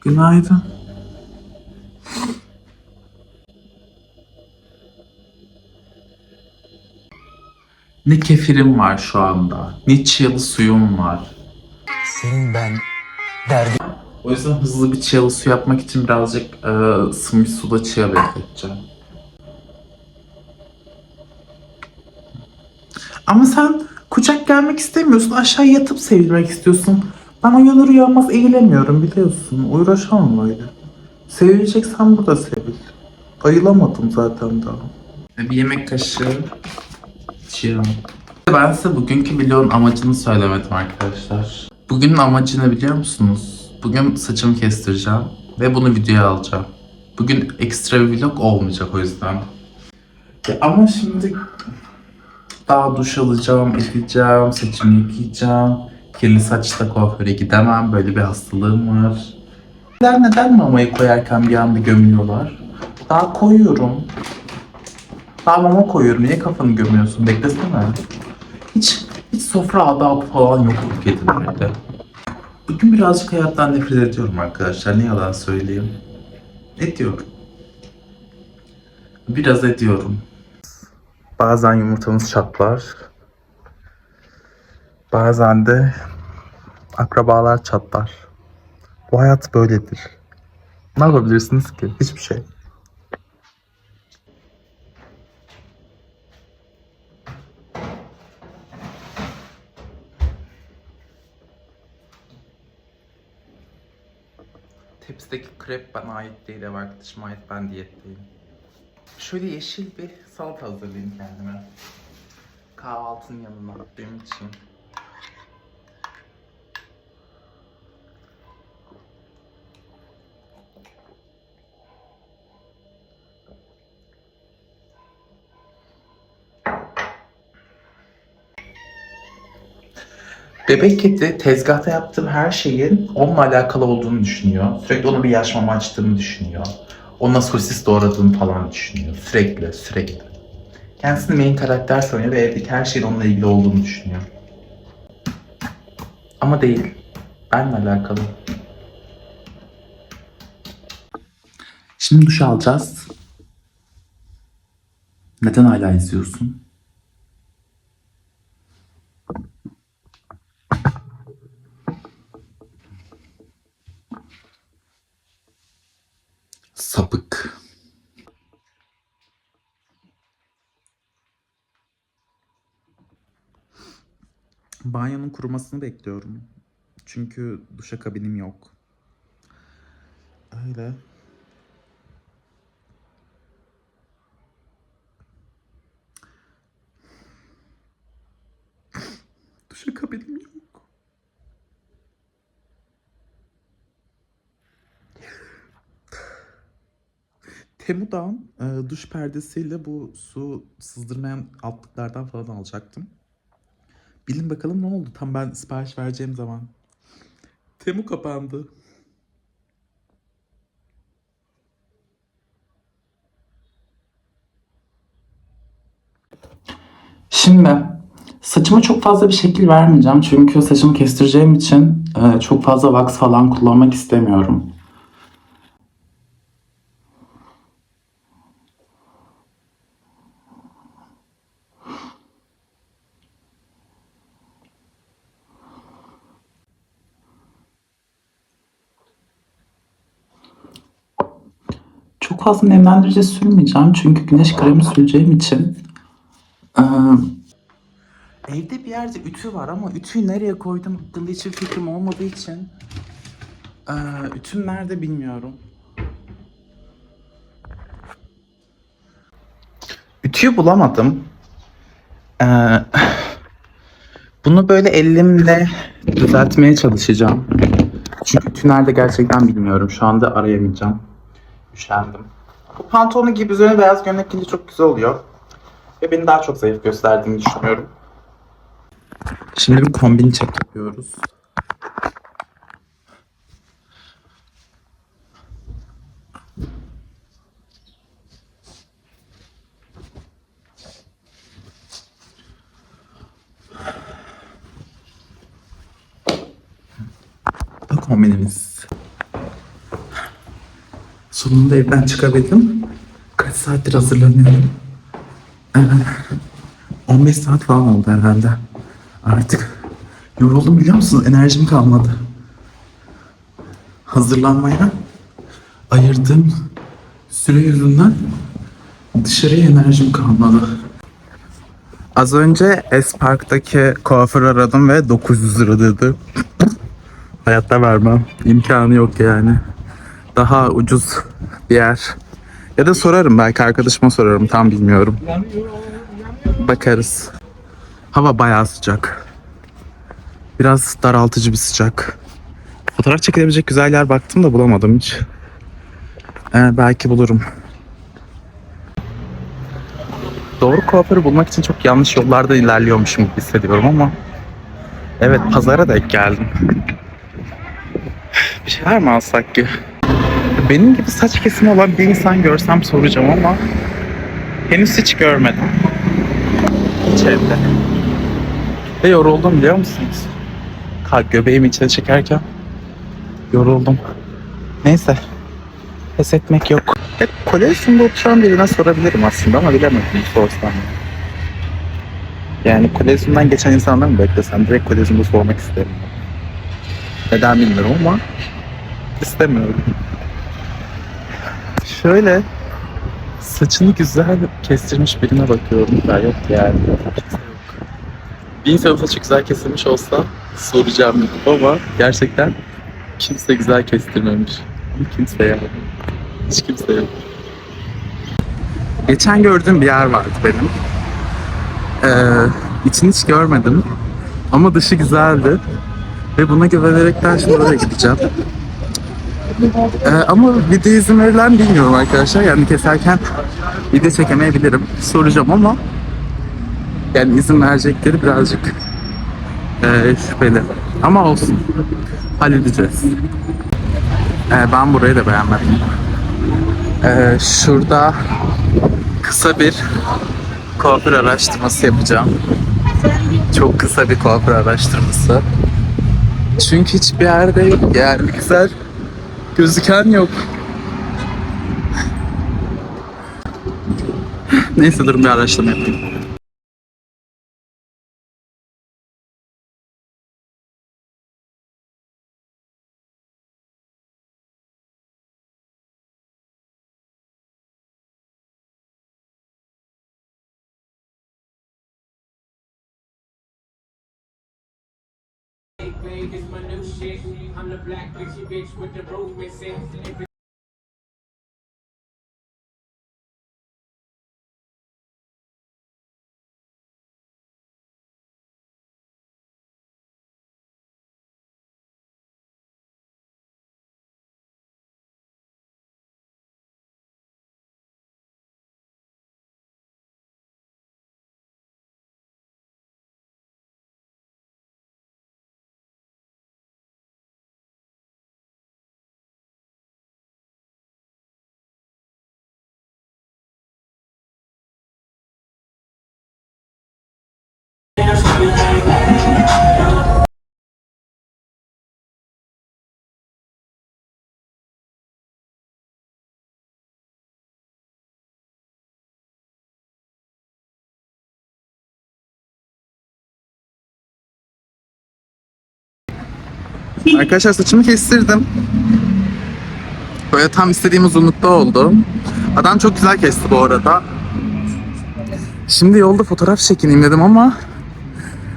Günaydın. Ne kefirim var şu anda, ne çiyalı suyum var. Senin ben derdi O yüzden hızlı bir çiyalı su yapmak için birazcık e, ısınmış suda çiya bekleteceğim. Ama sen kucak gelmek istemiyorsun, aşağı yatıp sevilmek istiyorsun. Ben uyanır uyanmaz eğilemiyorum biliyorsun. Uğraşamam öyle. Sevileceksen burada sevil. Ayılamadım zaten daha. Bir yemek kaşığı çiğ. Ben size bugünkü vlogun amacını söylemedim arkadaşlar. Bugünün amacı ne biliyor musunuz? Bugün saçımı kestireceğim ve bunu videoya alacağım. Bugün ekstra bir vlog olmayacak o yüzden. Ya ama şimdi daha duş alacağım, edeceğim, saçımı yıkayacağım. Kirli saçla kuaföre gidemem, böyle bir hastalığım var. Neden, neden mamayı koyarken bir anda gömüyorlar? Daha koyuyorum. Daha mama koyuyorum. Niye kafanı gömüyorsun? Beklesene. Hiç, hiç sofra adabı falan yok bu kedilerde. Bugün birazcık hayattan nefret ediyorum arkadaşlar. Ne yalan söyleyeyim. Ediyorum. Biraz ediyorum. Bazen yumurtamız çatlar. Bazen de akrabalar çatlar. Bu hayat böyledir. Ne yapabilirsiniz ki? Hiçbir şey. Tepsideki krep bana ait değil, ev arkadaşıma ait, ben diyetteyim. Şöyle yeşil bir salata hazırlayayım kendime. Kahvaltının yanına benim için. Bebek kedi tezgahta yaptığım her şeyin onunla alakalı olduğunu düşünüyor. Sürekli ona bir yaş mama açtığımı düşünüyor. Ona sosis doğradığımı falan düşünüyor. Sürekli, sürekli. Kendisini main karakter sanıyor ve evdeki her şeyin onunla ilgili olduğunu düşünüyor. Ama değil. Benle alakalı. Şimdi duş alacağız. Neden hala izliyorsun? Sapık. Banyonun kurumasını bekliyorum. Çünkü duşakabinim yok. Öyle. Duşakabinim yok. Temu'dan e, duş perdesiyle bu su sızdırmayan altlıklardan falan alacaktım. Bilin bakalım ne oldu tam ben sipariş vereceğim zaman. Temu kapandı. Şimdi saçıma çok fazla bir şekil vermeyeceğim çünkü saçımı kestireceğim için e, çok fazla wax falan kullanmak istemiyorum. Çok fazla nemlendirici sürmeyeceğim çünkü güneş kremi süreceğim için. Ee, evde bir yerde ütü var ama ütüyü nereye koydum hakkında hiçbir fikrim olmadığı için ee, ütüm nerede bilmiyorum. Ütüyü bulamadım. Ee, bunu böyle elimle düzeltmeye çalışacağım. Çünkü ütü nerede gerçekten bilmiyorum. Şu anda arayamayacağım. Üşendim. Bu pantolonu giyip üzerine beyaz gömlek giyince çok güzel oluyor. Ve beni daha çok zayıf gösterdiğini düşünüyorum. Şimdi bir kombin check yapıyoruz. Bu kombinimiz. Sonunda evden çıkabildim. Kaç saattir hazırlanıyorum. Ee, 15 saat falan oldu herhalde. Artık yoruldum biliyor musun? Enerjim kalmadı. Hazırlanmaya ayırdığım süre yüzünden dışarıya enerjim kalmadı. Az önce Espark'taki kuaför aradım ve 900 lira dedi. Hayatta vermem. İmkanı yok yani. Daha ucuz bir yer. Ya da sorarım belki arkadaşıma sorarım tam bilmiyorum. Bakarız. Hava bayağı sıcak. Biraz daraltıcı bir sıcak. Fotoğraf çekilebilecek güzel yer baktım da bulamadım hiç. Ee, belki bulurum. Doğru kuaförü bulmak için çok yanlış yollarda ilerliyormuşum gibi hissediyorum ama Evet pazara denk geldim. Bir şeyler mi alsak ki? Benim gibi saç kesimi olan bir insan görsem soracağım ama henüz hiç görmedim. Hiç evde. Ve yoruldum biliyor musunuz? Kalk göbeğimi içine çekerken yoruldum. Neyse. Pes etmek yok. Hep kolezyumda oturan birine sorabilirim aslında ama bilemedim sorsam. Yani kolezyumdan geçen insanları mı beklesem direkt kolezyumda sormak isterim. Neden bilmiyorum ama istemiyorum. Şöyle saçını güzel kestirmiş birine bakıyorum da yok yani. Kimse yok. Bir insanın saçı güzel kesilmiş olsa soracağım ama gerçekten kimse güzel kestirmemiş. Kimse yani. Hiç kimse yok. Geçen gördüğüm bir yer vardı benim. Ee, içini hiç görmedim. Ama dışı güzeldi. Ve buna güvenerekten şimdi oraya gideceğim. Ee, ama video izin verilen bilmiyorum arkadaşlar. Yani keserken video çekemeyebilirim. Soracağım ama yani izin verecekleri birazcık ee, şüpheli. Ama olsun. Halledeceğiz. Ee, ben burayı da beğenmedim. Ee, şurada kısa bir kuaför araştırması yapacağım. Çok kısa bir kuaför araştırması. Çünkü hiçbir yerde yani güzel gözüken yok. Neyse durun bir araştırma yapayım. It's my new shit. I'm the black bitchy bitch with the roof missing. Arkadaşlar saçımı kestirdim. Böyle tam istediğim uzunlukta oldu. Adam çok güzel kesti bu arada. Şimdi yolda fotoğraf çekineyim dedim ama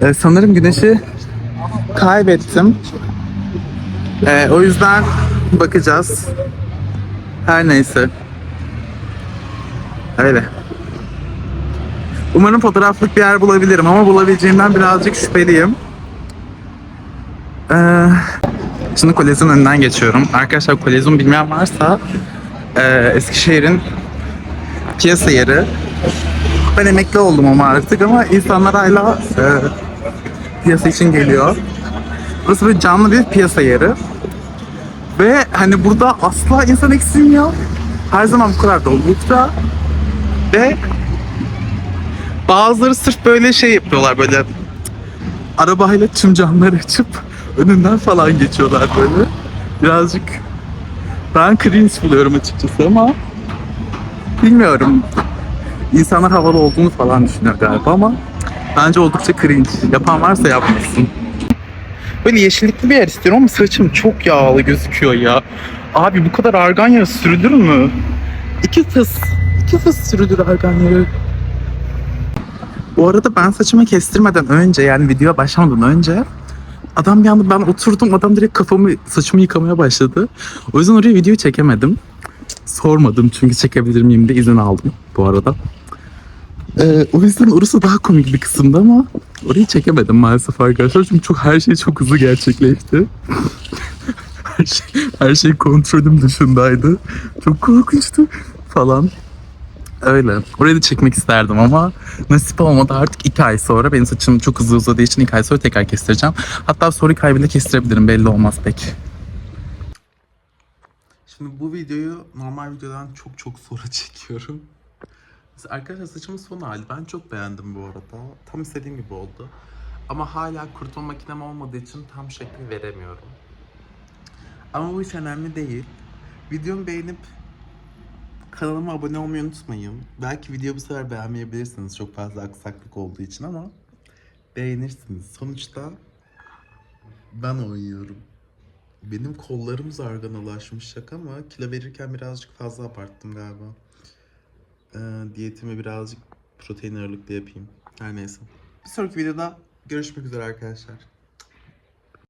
e, sanırım güneşi kaybettim. E, o yüzden bakacağız. Her neyse. Öyle. Umarım fotoğraflık bir yer bulabilirim ama bulabileceğimden birazcık şüpheliyim. Ee, şimdi Kolezyum önünden geçiyorum. Arkadaşlar Kolezyum bilmeyen varsa e, Eskişehir'in piyasa yeri. Ben emekli oldum ama artık ama insanlar hala e, piyasa için geliyor. Burası bir canlı bir piyasa yeri. Ve hani burada asla insan eksilmiyor. Her zaman bu kadar dolulukta. Ve bazıları sırf böyle şey yapıyorlar böyle arabayla tüm camları açıp önünden falan geçiyorlar böyle. Birazcık Ben cringe buluyorum açıkçası ama bilmiyorum. İnsanlar havalı olduğunu falan düşünüyor galiba ama bence oldukça cringe. Yapan varsa yapmasın. Böyle yeşillikli bir yer istiyorum ama saçım çok yağlı gözüküyor ya. Abi bu kadar argan yağı sürülür mü? İki fıs, iki fıs sürülür argan yağı. Bu arada ben saçımı kestirmeden önce yani videoya başlamadan önce adam bir anda ben oturdum adam direkt kafamı saçımı yıkamaya başladı. O yüzden oraya video çekemedim. Sormadım çünkü çekebilir miyim de izin aldım bu arada. Ee, o yüzden orası daha komik bir kısımdı ama orayı çekemedim maalesef arkadaşlar. Çünkü çok her şey çok hızlı gerçekleşti. her şey, her şey kontrolüm dışındaydı. Çok korkunçtu falan. Öyle. Orayı da çekmek isterdim ama nasip olmadı artık iki ay sonra benim saçım çok hızlı uzadığı için iki ay sonra tekrar kestireceğim. Hatta soru kaybıyla kestirebilirim belli olmaz pek. Şimdi bu videoyu normal videodan çok çok sonra çekiyorum. Mesela Arkadaşlar saçımın son hali. Ben çok beğendim bu arada. Tam istediğim gibi oldu. Ama hala kurutma makinem olmadığı için tam şekli veremiyorum. Ama bu hiç önemli değil. Videomu beğenip kanalıma abone olmayı unutmayın. Belki video bu sefer beğenmeyebilirsiniz çok fazla aksaklık olduğu için ama beğenirsiniz. Sonuçta ben oynuyorum. Benim kollarım zarganalaşmış şaka ama kilo verirken birazcık fazla abarttım galiba. Ee, diyetimi birazcık protein ağırlıklı yapayım. Her neyse. Bir sonraki videoda görüşmek üzere arkadaşlar.